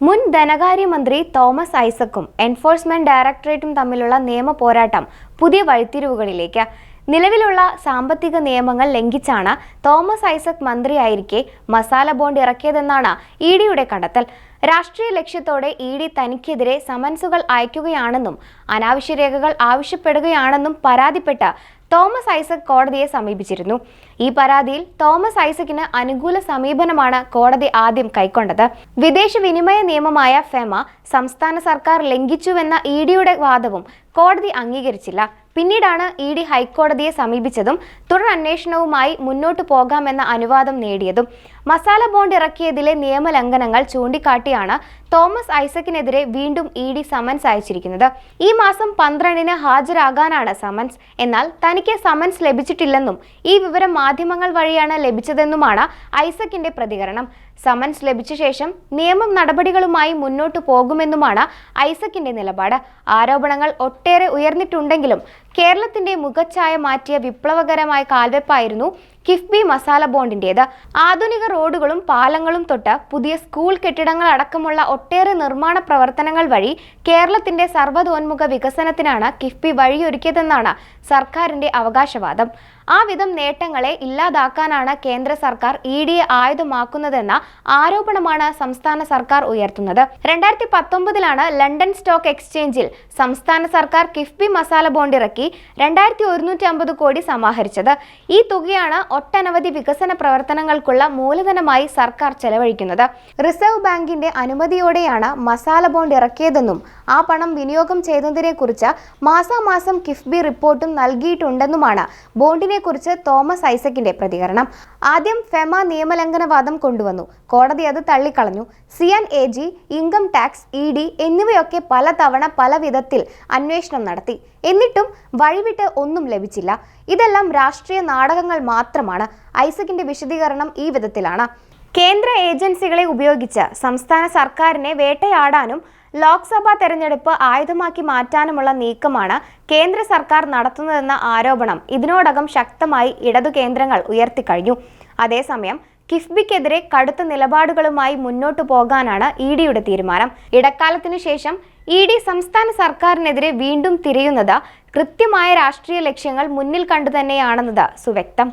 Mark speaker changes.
Speaker 1: മുൻ ധനകാര്യമന്ത്രി Thomas ഐസക്കും enforcement ഡയറക്ടറേറ്റും തമ്മിലുള്ള നിയമ പോരാട്ടം പുതിയ വഴിത്തിരിവുകളിലേക്ക്. നിലവിലുള്ള സാമ്പത്തിക നിയമങ്ങൾ ലംഘിച്ചാണ് തോമസ് ഐസക് മന്ത്രിയായിരിക്കെ മസാല ബോണ്ട് ഇറക്കിയതെന്നാണ് ഇ ഡിയുടെ കണ്ടെത്തൽ. രാഷ്ട്രീയ ലക്ഷ്യത്തോടെ ഇ ഡി തനിക്കെതിരെ സമൻസുകൾ അയക്കുകയാണെന്നും അനാവശ്യ രേഖകൾ ആവശ്യപ്പെടുകയാണെന്നും പരാതിപ്പെട്ട് തോമസ് ഐസക് കോടതിയെ സമീപിച്ചിരുന്നു. ഈ പരാതിയിൽ തോമസ് ഐസക്കിന് അനുകൂല സമീപനമാണ് കോടതി ആദ്യം കൈക്കൊണ്ടത്. വിദേശ വിനിമയ നിയമമായ ഫെമ സംസ്ഥാന സർക്കാർ ലംഘിച്ചുവെന്ന ഇ ഡിയുടെ വാദവും കോടതി അംഗീകരിച്ചില്ല. പിന്നീടാണ് ഇ ഡി ഹൈക്കോടതിയെ സമീപിച്ചതും തുടർ അന്വേഷണവുമായി മുന്നോട്ടു പോകാമെന്ന അനുവാദം നേടിയതും. മസാല ബോണ്ട് ഇറക്കിയതിലെ നിയമലംഘനങ്ങൾ ചൂണ്ടിക്കാട്ടിയാണ് തോമസ് ഐസക്കിനെതിരെ വീണ്ടും ഇ ഡി സമൻസ് അയച്ചിരിക്കുന്നത്. ഈ മാസം പന്ത്രണ്ടിന് ഹാജരാകാനാണ് സമൻസ്. എന്നാൽ തനിക്ക് സമൻസ് ലഭിച്ചിട്ടില്ലെന്നും ഈ വിവരം മാധ്യമങ്ങൾ വഴിയാണ് ലഭിച്ചതെന്നുമാണ് ഐസക്കിന്റെ പ്രതികരണം. സമൻസ് ലഭിച്ച ശേഷം നിയമം നടപടികളുമായി മുന്നോട്ടു പോകുമെന്നുമാണ് ഐസക്കിന്റെ നിലപാട്. ആരോപണങ്ങൾ ഒട്ടേറെ ഉയർന്നിട്ടുണ്ടെങ്കിലും കേരളത്തിന്റെ മുഖച്ഛായ മാറ്റിയ വിപ്ലവകരമായ കാൽവെപ്പായിരുന്നു കിഫ്ബി മസാല ബോണ്ടിന്റേത് ആധുനിക റോഡുകളും പാലങ്ങളും തൊട്ട് പുതിയ സ്കൂൾ കെട്ടിടങ്ങൾ അടക്കമുള്ള ഒട്ടേറെ നിർമ്മാണ പ്രവർത്തനങ്ങൾ വഴി കേരളത്തിന്റെ സർവതോന്മുഖ വികസനത്തിനാണ് കിഫ്ബി വഴിയൊരുക്കിയതെന്നാണ് സർക്കാരിന്റെ അവകാശവാദം. ആ വിധം നേട്ടങ്ങളെ ഇല്ലാതാക്കാനാണ് കേന്ദ്ര സർക്കാർ ഇ ഡിയെ ആയുധമാക്കുന്നതെന്ന ആരോപണമാണ് സംസ്ഥാന സർക്കാർ ഉയർത്തുന്നത്. രണ്ടായിരത്തി പത്തൊമ്പതിലാണ് ലണ്ടൻ സ്റ്റോക്ക് എക്സ്ചേഞ്ചിൽ സംസ്ഥാന സർക്കാർ കിഫ്ബി മസാല ബോണ്ട് ഇറക്കി രണ്ടായിരത്തി ഒരുന്നൂറ്റി അമ്പത് കോടി സമാഹരിച്ചത്. ഈ തുകയാണ് ഒട്ടനവധി വികസന പ്രവർത്തനങ്ങൾക്കുള്ള മൂലധനമായി സർക്കാർ ചെലവഴിക്കുന്നത്. റിസർവ് ബാങ്കിന്റെ അനുമതിയോടെയാണ് മസാല ബോണ്ട് ഇറക്കിയതെന്നും ആ പണം വിനിയോഗം ചെയ്തതിനെക്കുറിച്ച് മാസാമാസം കിഫ്ബി റിപ്പോർട്ടും നൽകിയിട്ടുണ്ടെന്നുമാണ് ബോണ്ടിനെ കുറിച്ച് തോമസ് ഐസക്കിന്റെ പ്രതികരണം. ആദ്യം ഫെമ നിയമലംഘനവാദം കൊണ്ടുവന്നു. കോടതി അത് തള്ളിക്കളഞ്ഞു. C N A G income tax E D എന്നിവയൊക്കെ പലതവണ പല വിധത്തിൽ അന്വേഷണം നടത്തി. എന്നിട്ടും വഴിവിട്ട് ഒന്നും ലഭിച്ചില്ല. ഇതെല്ലാം രാഷ്ട്രീയ നാടകങ്ങൾ മാത്രമാണ് ഐസക്കിന്റെ വിശദീകരണം ഈ വിധത്തിലാണ്. കേന്ദ്ര ഏജൻസികളെ ഉപയോഗിച്ച് സംസ്ഥാന സർക്കാരിനെ വേട്ടയാടാനും ലോക്സഭാ തെരഞ്ഞെടുപ്പ് ആയുധമാക്കി മാറ്റാനുമുള്ള നീക്കമാണ് കേന്ദ്ര സർക്കാർ നടത്തുന്നതെന്ന ആരോപണം ഇതിനോടകം ശക്തമായി ഇടതു കേന്ദ്രങ്ങൾ ഉയർത്തിക്കഴിഞ്ഞു. അതേസമയം കിഫ്ബിക്കെതിരെ കടുത്ത നിലപാടുകളുമായി മുന്നോട്ടു പോകാനാണ് ഇ ഡിയുടെ തീരുമാനം. ഇടക്കാലത്തിനു ശേഷം ഇ ഡി സംസ്ഥാന സർക്കാരിനെതിരെ വീണ്ടും തിരയുന്നത് കൃത്യമായ രാഷ്ട്രീയ ലക്ഷ്യങ്ങൾ മുന്നിൽ കണ്ടു തന്നെയാണെന്നത് സുവ്യക്തം.